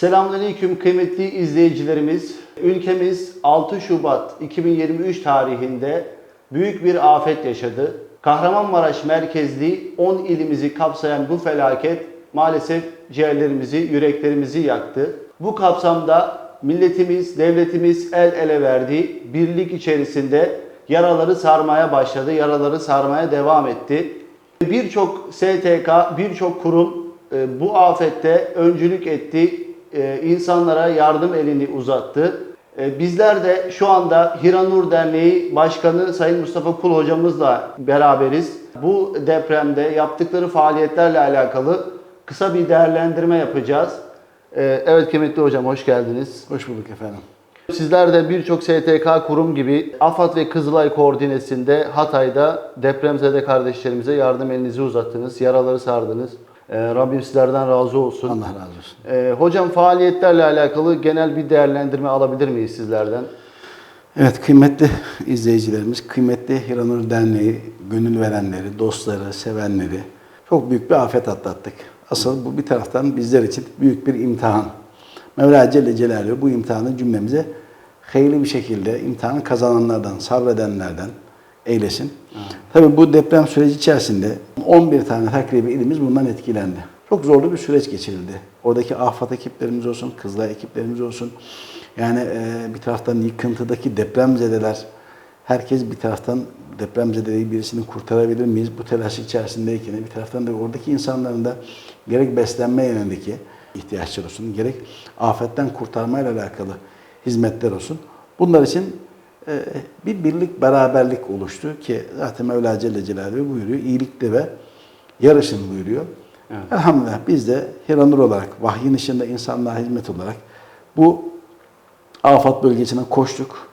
Selamünaleyküm kıymetli izleyicilerimiz. Ülkemiz 6 Şubat 2023 tarihinde büyük bir afet yaşadı. Kahramanmaraş merkezli 10 ilimizi kapsayan bu felaket maalesef ciğerlerimizi, yüreklerimizi yaktı. Bu kapsamda milletimiz, devletimiz el ele verdi. Birlik içerisinde yaraları sarmaya başladı, yaraları sarmaya devam etti. Birçok STK, birçok kurum e, bu afette öncülük etti, e, insanlara yardım elini uzattı. E, Bizler de şu anda Hiranur Derneği Başkanı Sayın Mustafa Kul hocamızla beraberiz. Bu depremde yaptıkları faaliyetlerle alakalı kısa bir değerlendirme yapacağız. E, Evet kıymetli hocam hoş geldiniz. Hoş bulduk efendim. Sizler de birçok STK kurum gibi AFAD ve Kızılay koordinesinde Hatay'da depremzede kardeşlerimize yardım elinizi uzattınız, yaraları sardınız. Ee, Rabbim sizlerden razı olsun. Allah razı olsun. Ee, hocam faaliyetlerle alakalı genel bir değerlendirme alabilir miyiz sizlerden? Evet kıymetli izleyicilerimiz, kıymetli Hiranur Derneği gönül verenleri, dostları, sevenleri çok büyük bir afet atlattık. Asıl bu bir taraftan bizler için büyük bir imtihan. Mevla Celle Celaluhu bu imtihanı cümlemize hayırlı bir şekilde imtihanı kazananlardan, sabredenlerden eylesin. Tabii bu deprem süreci içerisinde 11 tane takribi ilimiz bundan etkilendi. Çok zorlu bir süreç geçirildi. Oradaki afet ekiplerimiz olsun, Kızılay ekiplerimiz olsun. Yani e, bir taraftan yıkıntıdaki depremzedeler, herkes bir taraftan depremzedeyi birisini kurtarabilir miyiz? Bu telaş içerisindeyken bir taraftan da oradaki insanların da gerek beslenme yönündeki ihtiyaçları olsun, gerek afetten kurtarmayla alakalı hizmetler olsun. Bunlar için bir birlik, beraberlik oluştu ki zaten Mevla Celle Celaluhu buyuruyor. iyilikte ve yarışın buyuruyor. Elhamdülillah biz de Hiranur olarak, vahyin ışığında insanlığa hizmet olarak bu afet bölgesine koştuk.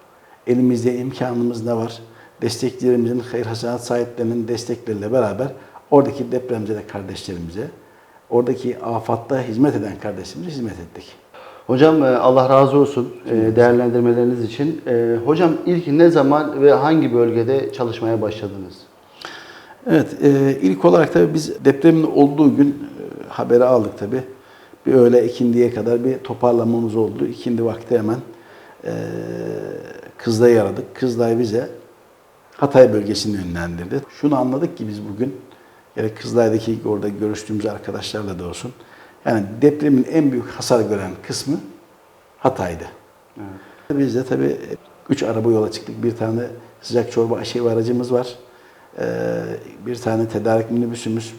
Elimizde imkanımız ne var? Destekçilerimizin, hayır hasenat sahiplerinin destekleriyle beraber oradaki depremzede kardeşlerimize, oradaki afatta hizmet eden kardeşlerimize hizmet ettik. Hocam e, Allah razı olsun e, değerlendirmeleriniz için. E, Hocam ilk ne zaman ve hangi bölgede çalışmaya başladınız? Evet, ilk olarak tabii biz depremin olduğu gün haberi aldık tabii. Bir öğle ikindiye kadar bir toparlamamız oldu. İkindi vakti hemen Kızılay'ı aradık. Kızılay bize Hatay bölgesini yönlendirdi. Şunu anladık ki biz bugün, gerek Kızılay'daki orada görüştüğümüz arkadaşlarla da olsun, yani depremin en büyük hasar gören kısmı Hatay'dı. Biz de tabii üç araba yola çıktık. Bir tane sıcak çorba aşevi aracımız var. Ee, bir tane tedarik minibüsümüz,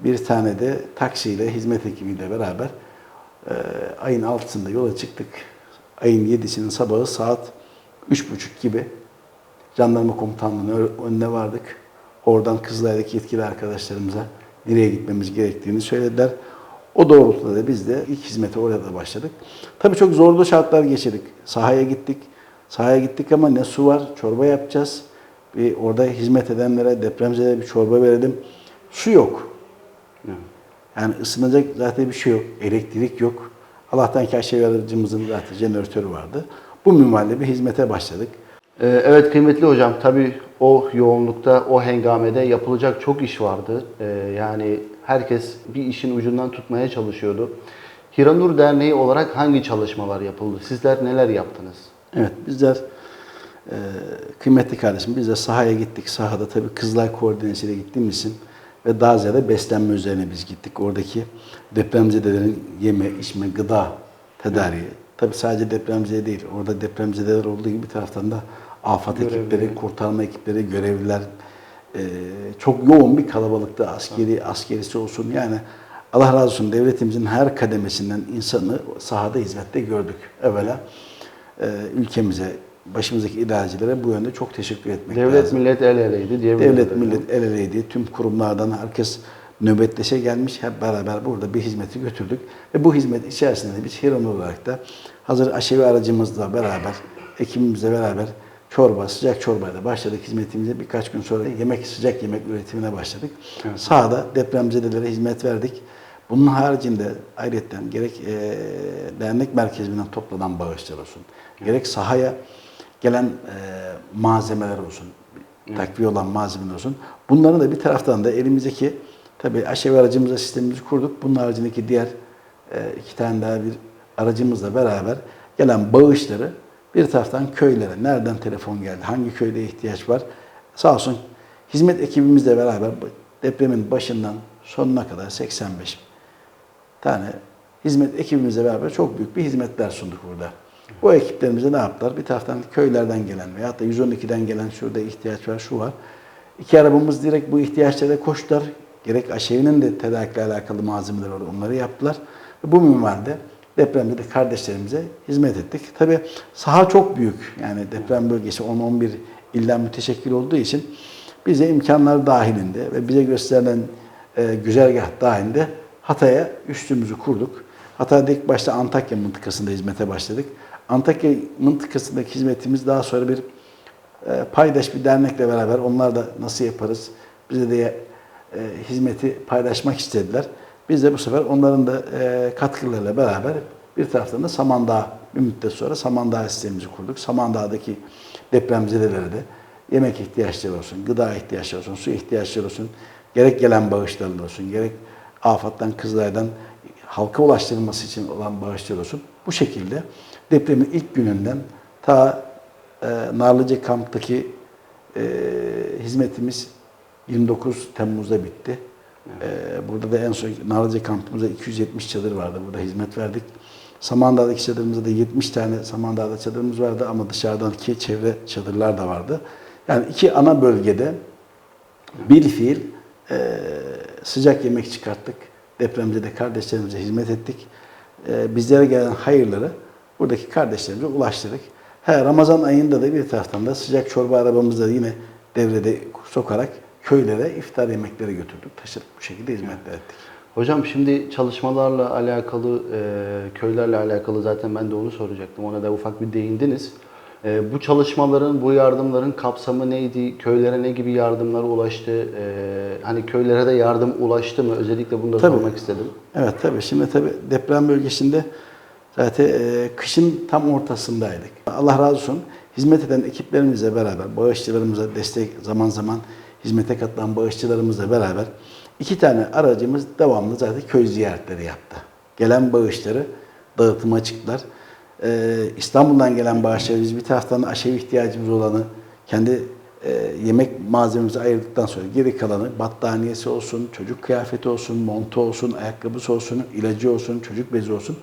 bir tane de taksiyle, hizmet ekibiyle beraber e, ayın 6'sında yola çıktık. Ayın 7'sinin sabahı saat 3.30 gibi jandarma komutanlığının önüne vardık. Oradan Kızılay'daki yetkili arkadaşlarımıza nereye gitmemiz gerektiğini söylediler. O doğrultuda da biz de ilk hizmete orada başladık. Tabii çok zorlu şartlar geçirdik. Sahaya gittik. Sahaya gittik ama ne su var, çorba yapacağız. Bir orada hizmet edenlere, depremzelere bir çorba verelim. Su yok. Yani ısınacak zaten bir şey yok. Elektrik yok. Allah'tan ki aşağı aracımızın zaten jeneratörü vardı. Bu minvalde bir hizmete başladık. Ee, Evet kıymetli hocam tabii o yoğunlukta, o hengamede yapılacak çok iş vardı. Ee, Yani herkes bir işin ucundan tutmaya çalışıyordu. Hiranur Derneği olarak hangi çalışmalar yapıldı? Sizler neler yaptınız? Evet bizler e, kıymetli kardeşim biz de sahaya gittik. Sahada tabii Kızılay koordinesiyle gittiğimiz için ve daha ziyade beslenme üzerine biz gittik. Oradaki depremzedelerin yeme, içme, gıda tedariği. Tabii sadece depremzede değil. Orada depremzedeler olduğu gibi bir taraftan da afet ekipleri, kurtarma ekipleri, görevliler e, çok yoğun bir kalabalıkta askeri, askerisi olsun. Yani Allah razı olsun devletimizin her kademesinden insanı sahada hizmette gördük. Evvela e, ülkemize, başımızdaki idarecilere bu yönde çok teşekkür etmek Devlet lazım. millet el eleydi diyebiliriz. Devlet, millet el eleydi. Tüm kurumlardan herkes nöbetleşe gelmiş. Hep beraber burada bir hizmeti götürdük. Ve bu hizmet içerisinde de biz Hiram olarak da hazır aşevi aracımızla beraber, ekibimizle beraber çorba, sıcak çorbayla başladık hizmetimize. Birkaç gün sonra yemek, sıcak yemek üretimine başladık. Sahada depremzedelere hizmet verdik. Bunun haricinde ayrıca gerek e, dernek merkezinden toplanan bağışlar olsun, gerek sahaya gelen e, malzemeler olsun, takviye olan malzemeler olsun. Bunların da bir taraftan da elimizdeki tabii aşevi aracımıza sistemimizi kurduk. Bunun haricindeki diğer e, iki tane daha bir aracımızla beraber gelen bağışları bir taraftan köylere, nereden telefon geldi, hangi köyde ihtiyaç var, sağ olsun hizmet ekibimizle beraber depremin başından sonuna kadar 85 tane hizmet ekibimizle beraber çok büyük bir hizmetler sunduk burada. Bu ekiplerimize ne yaptılar? Bir taraftan köylerden gelen veya da 112'den gelen şurada ihtiyaç var, şu var. İki arabamız direkt bu ihtiyaçlara koştular. Gerek aşevinin de tedarikiyle alakalı malzemeler var, onları yaptılar. Bu minvalde depremde de kardeşlerimize hizmet ettik. Tabi saha çok büyük. Yani deprem bölgesi 10-11 ilden müteşekkil olduğu için bize imkanlar dahilinde ve bize gösterilen e, güzergah dahilinde Hatay'a üstümüzü kurduk. Hatay'da ilk başta Antakya mıntıkasında hizmete başladık. Antakya mıntıkasındaki hizmetimiz daha sonra bir e, paydaş bir dernekle beraber onlar da nasıl yaparız bize de e, hizmeti paylaşmak istediler. Biz de bu sefer onların da e, katkılarıyla beraber bir taraftan da Samandağ bir müddet sonra Samandağ sistemimizi kurduk. Samandağ'daki depremzedelere de yemek ihtiyaçları olsun, gıda ihtiyaçları olsun, su ihtiyaçları olsun, gerek gelen bağışlar olsun, gerek afattan, Kızılay'dan halka ulaştırılması için olan bağışlar olsun. Bu şekilde depremin ilk gününden ta e, Narlıca kamptaki e, hizmetimiz 29 Temmuz'da bitti. E, burada da en son Narlıca kampımızda 270 çadır vardı. Burada hizmet verdik. Samandağ'daki çadırımızda da 70 tane Samandağ'da çadırımız vardı ama dışarıdan iki çevre çadırlar da vardı. Yani iki ana bölgede bir fiil e, sıcak yemek çıkarttık. Depremde de kardeşlerimize hizmet ettik. E, bizlere gelen hayırları buradaki kardeşlerimize ulaştırdık. He, Ramazan ayında da bir taraftan da sıcak çorba arabamızda yine devrede sokarak köylere iftar yemekleri götürdük. Taşıdık bu şekilde hizmetler ettik. Hocam şimdi çalışmalarla alakalı, e, köylerle alakalı zaten ben de onu soracaktım. Ona da ufak bir değindiniz. E, bu çalışmaların, bu yardımların kapsamı neydi? Köylere ne gibi yardımlar ulaştı? E, hani köylere de yardım ulaştı mı? Özellikle bunu da Tabii. sormak istedim. Evet tabii. Şimdi tabii deprem bölgesinde zaten e, kışın tam ortasındaydık. Allah razı olsun. Hizmet eden ekiplerimizle beraber, bağışçılarımıza destek zaman zaman hizmete katılan bağışçılarımızla beraber iki tane aracımız devamlı zaten köy ziyaretleri yaptı. Gelen bağışları dağıtıma çıktılar. Ee, İstanbul'dan gelen bağışları biz bir taraftan aşevi ihtiyacımız olanı kendi e, yemek malzememizi ayırdıktan sonra geri kalanı battaniyesi olsun, çocuk kıyafeti olsun, montu olsun, ayakkabısı olsun, ilacı olsun, çocuk bezi olsun.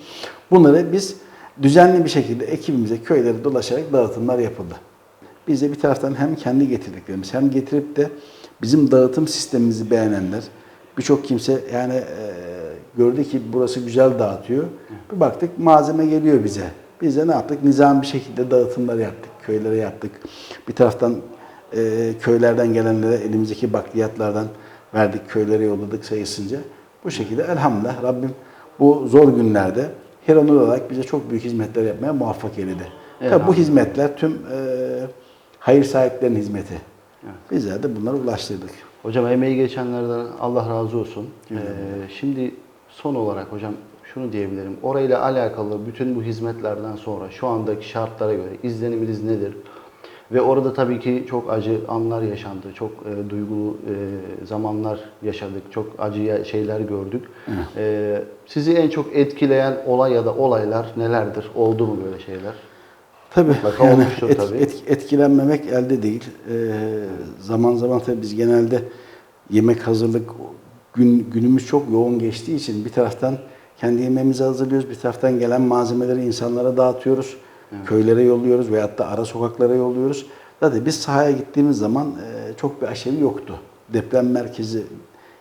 Bunları biz düzenli bir şekilde ekibimize köylere dolaşarak dağıtımlar yapıldı. Biz de bir taraftan hem kendi getirdiklerimiz hem getirip de bizim dağıtım sistemimizi beğenenler, birçok kimse yani e, gördü ki burası güzel dağıtıyor. Bir baktık malzeme geliyor bize. Biz de ne yaptık? Nizam bir şekilde dağıtımlar yaptık, köylere yaptık. Bir taraftan e, köylerden gelenlere elimizdeki bakliyatlardan verdik, köylere yolladık sayısınca. Bu şekilde elhamdülillah Rabbim bu zor günlerde Hiranur olarak bize çok büyük hizmetler yapmaya muvaffak eyledi. Tabii bu hizmetler tüm e, hayır sahiplerinin hizmeti. Bizler de bunları ulaştırdık. Hocam emeği geçenlerden Allah razı olsun. Ee, şimdi son olarak hocam şunu diyebilirim. Orayla alakalı bütün bu hizmetlerden sonra şu andaki şartlara göre izleniminiz nedir? Ve orada tabii ki çok acı anlar yaşandı. Çok e, duygulu e, zamanlar yaşadık. Çok acı şeyler gördük. Ee, sizi en çok etkileyen olay ya da olaylar nelerdir? Oldu mu böyle şeyler? Tabii Mutlaka yani olmuştur et- tabii. et- etkilenmemek elde değil. Ee, zaman zaman tabii biz genelde yemek hazırlık gün günümüz çok yoğun geçtiği için bir taraftan kendi yemeğimizi hazırlıyoruz, bir taraftan gelen malzemeleri insanlara dağıtıyoruz, köylere yolluyoruz veyahut da ara sokaklara yolluyoruz. Zaten biz sahaya gittiğimiz zaman e, çok bir aşevi yoktu. Deprem merkezi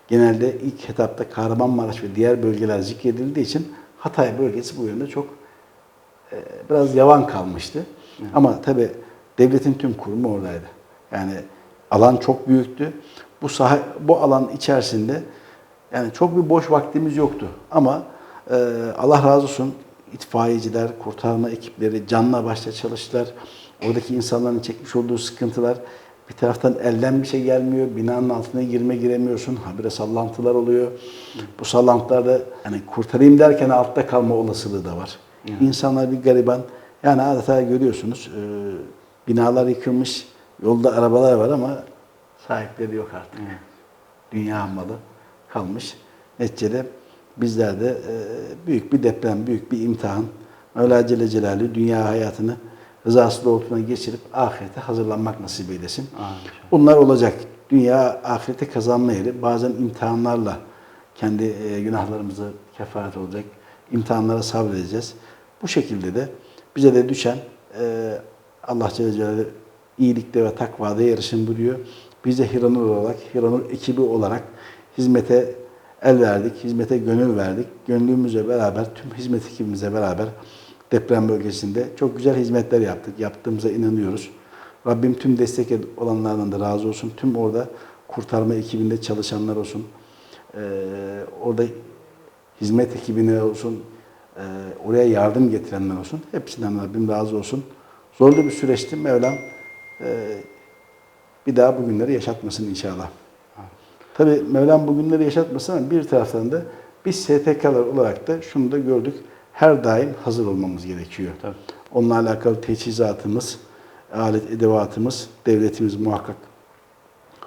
genelde ilk etapta Kahramanmaraş ve diğer bölgeler zikredildiği için Hatay bölgesi bu yönde çok biraz yavan kalmıştı. Ama tabii devletin tüm kurumu oradaydı. Yani alan çok büyüktü. Bu saha, bu alan içerisinde yani çok bir boş vaktimiz yoktu. Ama e, Allah razı olsun itfaiyeciler, kurtarma ekipleri canla başla çalıştılar. Oradaki insanların çekmiş olduğu sıkıntılar bir taraftan elden bir şey gelmiyor. Binanın altına girme giremiyorsun. Habire sallantılar oluyor. Bu sallantılarda hani kurtarayım derken altta kalma olasılığı da var. İnsanlar bir gariban. Yani adeta görüyorsunuz e, binalar yıkılmış. Yolda arabalar var ama sahipleri yok artık. Dünya malı kalmış. Neticede bizler de e, büyük bir deprem, büyük bir imtihan. Mevla Celle Celaluhu dünya hayatını rızası doğrultusunda geçirip ahirete hazırlanmak nasip eylesin. Amin. Bunlar olacak. Dünya ahirete kazanma yeri. Bazen imtihanlarla kendi e, günahlarımızı kefaret olacak. İmtihanlara sabredeceğiz. Bu şekilde de bize de düşen e, Allah Celle Celaluhu iyilikte ve takvada yarışın buyuruyor. Biz de Hiranur olarak, Hiranur ekibi olarak hizmete el verdik, hizmete gönül verdik. Gönlümüzle beraber, tüm hizmet ekibimizle beraber deprem bölgesinde çok güzel hizmetler yaptık. Yaptığımıza inanıyoruz. Rabbim tüm destek olanlardan da razı olsun. Tüm orada kurtarma ekibinde çalışanlar olsun. Ee, orada hizmet ekibine olsun. Ee, oraya yardım getirenler olsun. Hepsinden Rabbim razı olsun. Zorlu bir süreçti. Mevlam ee, bir daha bu günleri yaşatmasın inşallah. Tabii Mevlam bu günleri yaşatmasın ama bir taraftan da biz STK'lar olarak da şunu da gördük. Her daim hazır olmamız gerekiyor. Tabii. Onunla alakalı teçhizatımız, alet edevatımız, devletimiz muhakkak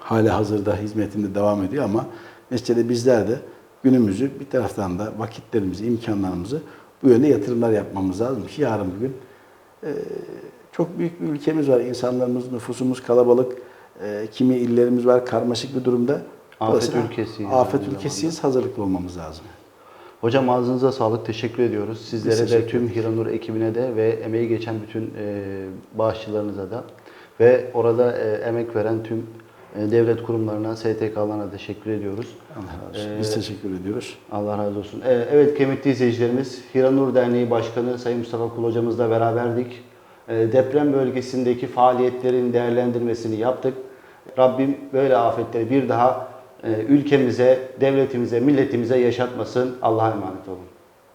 hali hazırda hizmetinde devam ediyor ama neticede bizler de günümüzü bir taraftan da vakitlerimizi, imkanlarımızı bu yönde yatırımlar yapmamız lazım ki yarın bir gün e, çok büyük bir ülkemiz var. İnsanlarımız, nüfusumuz kalabalık. E, kimi illerimiz var karmaşık bir durumda. Afet ülkesiyiz Afet aynı ülkesiyiz. Hazırlıklı olmamız lazım. Hocam ağzınıza sağlık. Teşekkür ediyoruz. Sizlere Biz de teşekkür tüm Hiranur ekibine de ve emeği geçen bütün e, bağışçılarınıza da ve orada e, emek veren tüm devlet kurumlarına, STK'larına teşekkür ediyoruz. Allah razı olsun. Ee, Biz teşekkür ediyoruz. Allah razı olsun. E, evet kıymetli izleyicilerimiz, Hiranur Derneği Başkanı Sayın Mustafa Kul hocamızla beraberdik. E, deprem bölgesindeki faaliyetlerin değerlendirmesini yaptık. Rabbim böyle afetleri bir daha e, ülkemize, devletimize, milletimize yaşatmasın. Allah'a emanet olun.